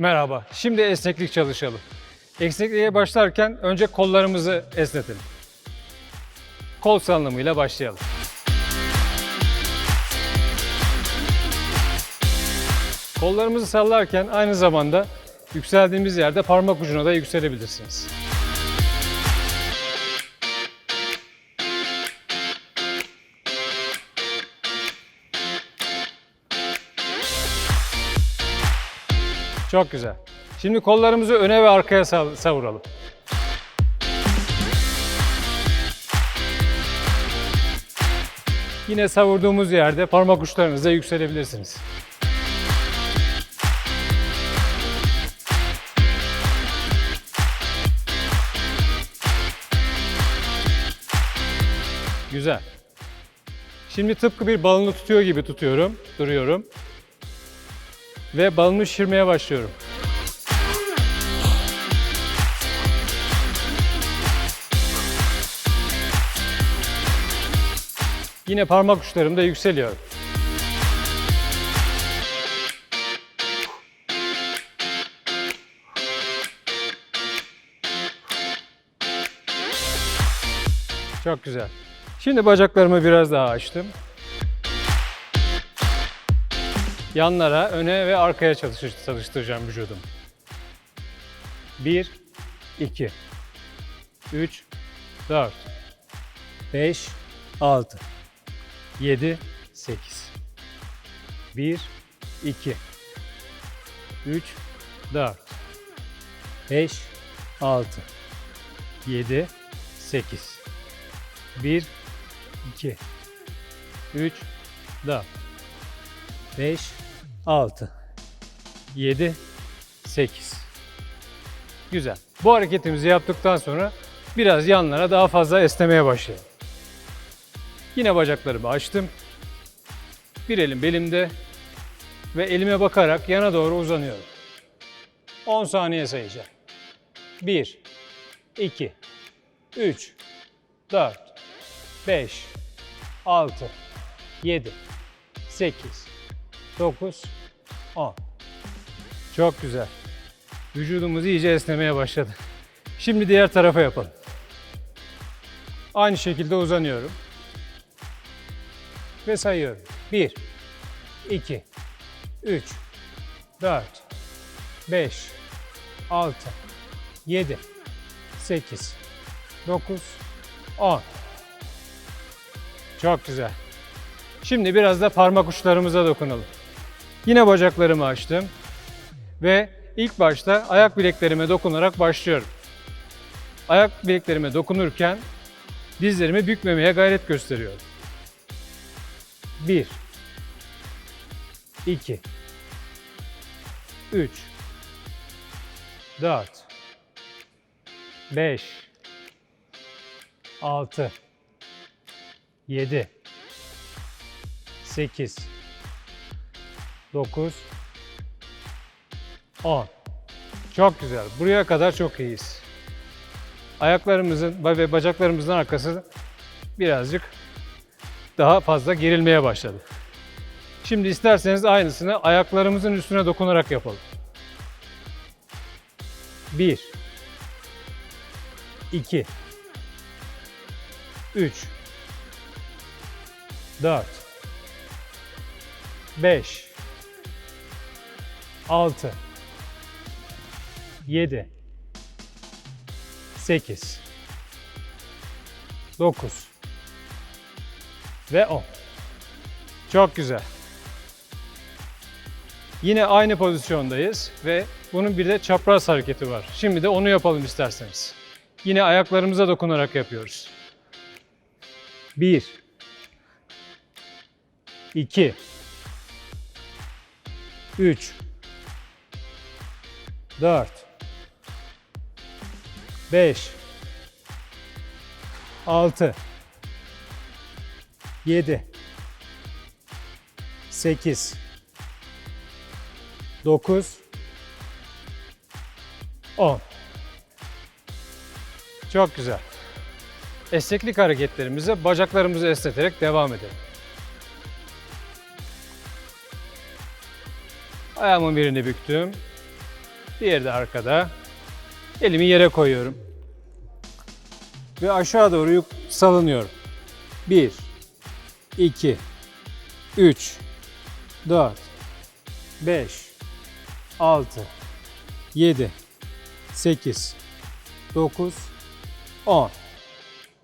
Merhaba. Şimdi esneklik çalışalım. Esnekliğe başlarken önce kollarımızı esnetelim. Kol salınımıyla başlayalım. Kollarımızı sallarken aynı zamanda yükseldiğimiz yerde parmak ucuna da yükselebilirsiniz. Çok güzel. Şimdi kollarımızı öne ve arkaya sav- savuralım. Yine savurduğumuz yerde parmak uçlarınızla yükselebilirsiniz. Güzel. Şimdi tıpkı bir balonu tutuyor gibi tutuyorum, duruyorum. Ve balonu şişirmeye başlıyorum. Yine parmak uçlarımda yükseliyor. Çok güzel. Şimdi bacaklarımı biraz daha açtım. Yanlara, öne ve arkaya çalıştıracağım vücudum. 1, 2, 3, 4, 5, 6, 7, 8. 1, 2, 3, 4, 5, 6, 7, 8. 1, 2, 3, 4, 5, 6, 7, 8. Güzel. Bu hareketimizi yaptıktan sonra biraz yanlara daha fazla esnemeye başlayalım. Yine bacaklarımı açtım. Bir elim belimde ve elime bakarak yana doğru uzanıyorum. 10 saniye sayacağım. 1, 2, 3, 4, 5, 6, 7, 8, 9, 10. Çok güzel. Vücudumuz iyice esnemeye başladı. Şimdi diğer tarafa yapalım. Aynı şekilde uzanıyorum. Ve sayıyorum. 1, 2, 3, 4, 5, 6, 7, 8, 9, 10. Çok güzel. Şimdi biraz da parmak uçlarımıza dokunalım. Yine bacaklarımı açtım ve ilk başta ayak bileklerime dokunarak başlıyorum. Ayak bileklerime dokunurken dizlerimi bükmemeye gayret gösteriyorum. 1 2 3 4 5 6 7 8 9 10 Çok güzel. Buraya kadar çok iyiyiz. Ayaklarımızın ve bacaklarımızın arkası birazcık daha fazla gerilmeye başladı. Şimdi isterseniz aynısını ayaklarımızın üstüne dokunarak yapalım. 1 2 3 4 5 6 7 8 9 ve 10. Çok güzel. Yine aynı pozisyondayız ve bunun bir de çapraz hareketi var. Şimdi de onu yapalım isterseniz. Yine ayaklarımıza dokunarak yapıyoruz. 1 2 3 4 5 6 7 8 9 10 Çok güzel. Esneklik hareketlerimize bacaklarımızı esneterek devam edelim. Ayağımın birini büktüm. Diğeri de arkada. Elimi yere koyuyorum. Ve aşağı doğru yuk- salınıyorum. 1 2 3 4 5 6 7 8 9 10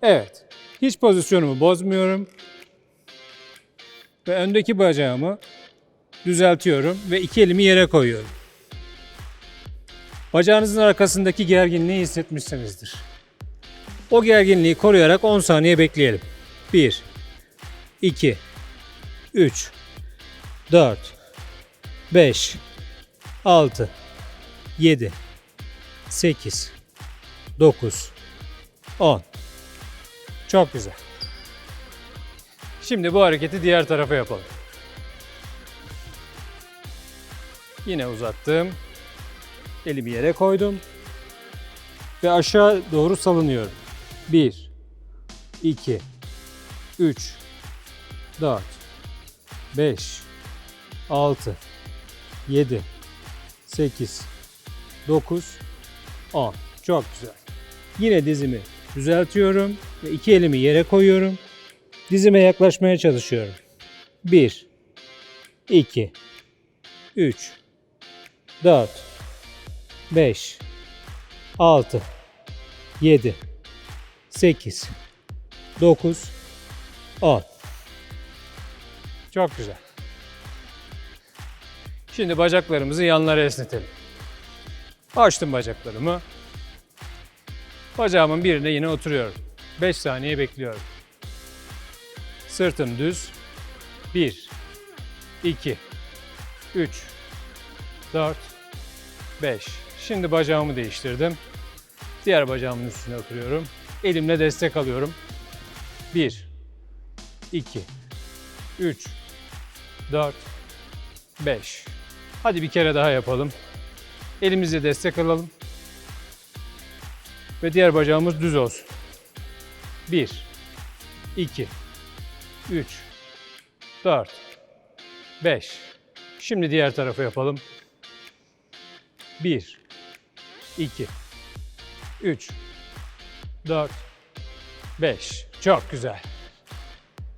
Evet. Hiç pozisyonumu bozmuyorum. Ve öndeki bacağımı düzeltiyorum ve iki elimi yere koyuyorum. Bacağınızın arkasındaki gerginliği hissetmişsinizdir. O gerginliği koruyarak 10 saniye bekleyelim. 1 2 3 4 5 6 7 8 9 10 Çok güzel. Şimdi bu hareketi diğer tarafa yapalım. Yine uzattım. Elimi yere koydum. Ve aşağı doğru salınıyorum. 1 2 3 4 5 6 7 8 9 10 Çok güzel. Yine dizimi düzeltiyorum ve iki elimi yere koyuyorum. Dizime yaklaşmaya çalışıyorum. 1 2 3 4 5 6 7 8 9 10 Çok güzel. Şimdi bacaklarımızı yanlara esnetelim. Açtım bacaklarımı. Bacağımın birine yine oturuyorum. 5 saniye bekliyorum. Sırtım düz. 1 2 3 4 5 Şimdi bacağımı değiştirdim. Diğer bacağımın üstüne oturuyorum. Elimle destek alıyorum. 1 2 3 4 5 Hadi bir kere daha yapalım. Elimizle destek alalım. Ve diğer bacağımız düz olsun. 1 2 3 4 5 Şimdi diğer tarafa yapalım. 1 2 3 4 5 Çok güzel.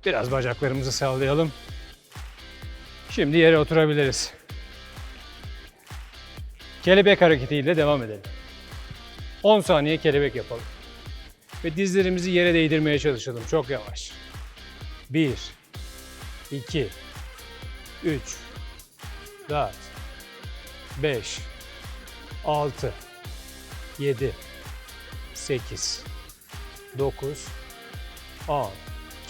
Biraz bacaklarımızı sallayalım. Şimdi yere oturabiliriz. Kelebek hareketiyle devam edelim. 10 saniye kelebek yapalım. Ve dizlerimizi yere değdirmeye çalışalım çok yavaş. 1 2 3 4 5 6 7 8 9 10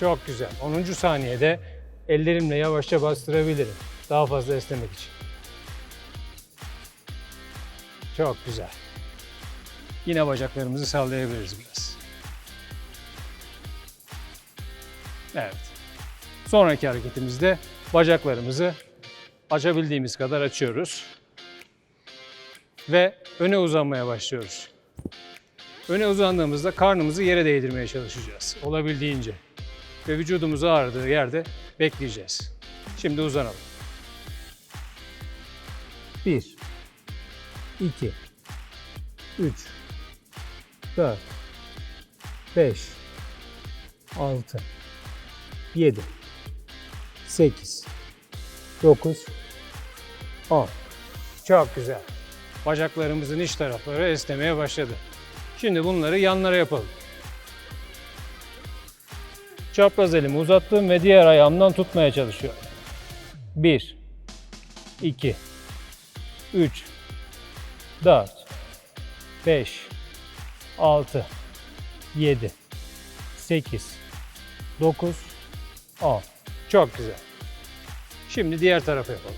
Çok güzel. 10. saniyede ellerimle yavaşça bastırabilirim. Daha fazla esnemek için. Çok güzel. Yine bacaklarımızı sallayabiliriz biraz. Evet. Sonraki hareketimizde bacaklarımızı açabildiğimiz kadar açıyoruz. Ve öne uzanmaya başlıyoruz. Öne uzandığımızda karnımızı yere değdirmeye çalışacağız. Olabildiğince. Ve vücudumuz ağrıdığı yerde bekleyeceğiz. Şimdi uzanalım. 1 2 3 4 5 6 7 8 9 10 Çok güzel. Bacaklarımızın iç tarafları esnemeye başladı. Şimdi bunları yanlara yapalım. Çapraz elimi uzattım ve diğer ayağımdan tutmaya çalışıyorum. 1 2 3 4 5 6 7 8 9 10 Çok güzel. Şimdi diğer tarafa yapalım.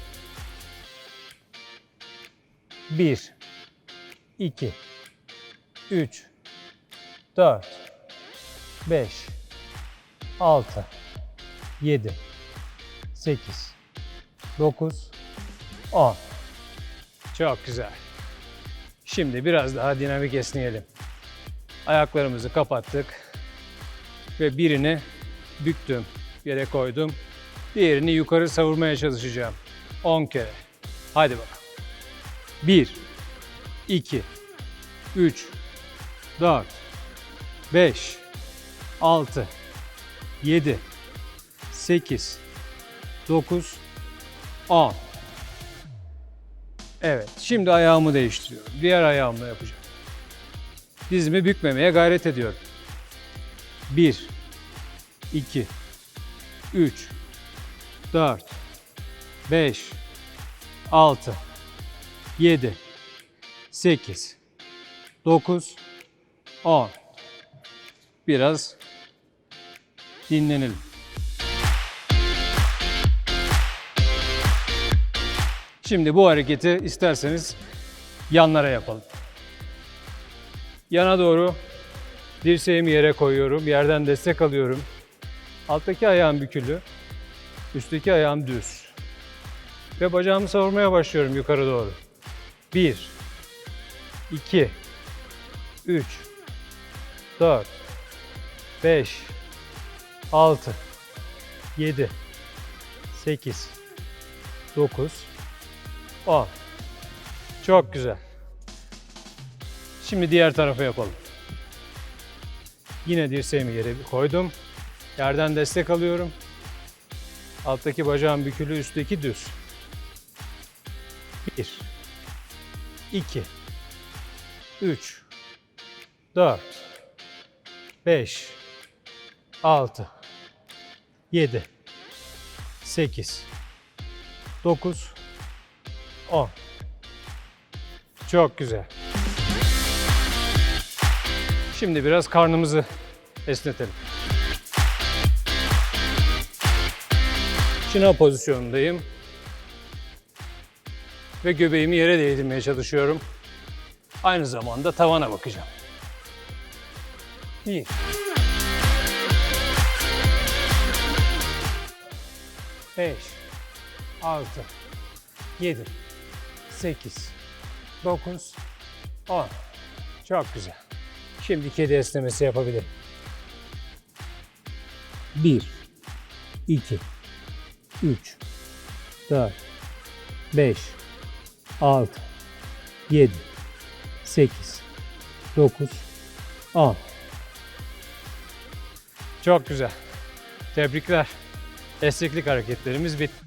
1 2 3 4 5 6 7 8 9 10 Çok güzel. Şimdi biraz daha dinamik esneyelim. Ayaklarımızı kapattık ve birini büktüm, yere koydum. Diğerini yukarı savurmaya çalışacağım. 10 kere. Hadi bakalım. 1 2, 3, 4, 5, 6, 7, 8, 9, 10. Evet, şimdi ayağımı değiştiriyorum. Diğer ayağımla yapacağım. Dizimi bükmemeye gayret ediyorum. 1, 2, 3, 4, 5, 6, 7, 8, 9, 10. Biraz dinlenelim. Şimdi bu hareketi isterseniz yanlara yapalım. Yana doğru dirseğimi yere koyuyorum. Yerden destek alıyorum. Alttaki ayağım bükülü. Üstteki ayağım düz. Ve bacağımı savurmaya başlıyorum yukarı doğru. 1 2 3 4 5 6 7 8 9 10 Çok güzel. Şimdi diğer tarafa yapalım. Yine dirseğimi yere koydum. Yerden destek alıyorum. Alttaki bacağım bükülü, üstteki düz. 1 2 3 4 5 6 7 8 9 10 Çok güzel. Şimdi biraz karnımızı esnetelim. Şınav pozisyonundayım. Ve göbeğimi yere değdirmeye çalışıyorum. Aynı zamanda tavana bakacağım. Bir. Beş. Altı. Yedi. Sekiz. Dokuz. On. Çok güzel. Şimdi kedi esnemesi yapabilirim. Bir. iki, Üç. Dört. Beş. 6 7 8 9 10 Çok güzel. Tebrikler. Esneklik hareketlerimiz bitti.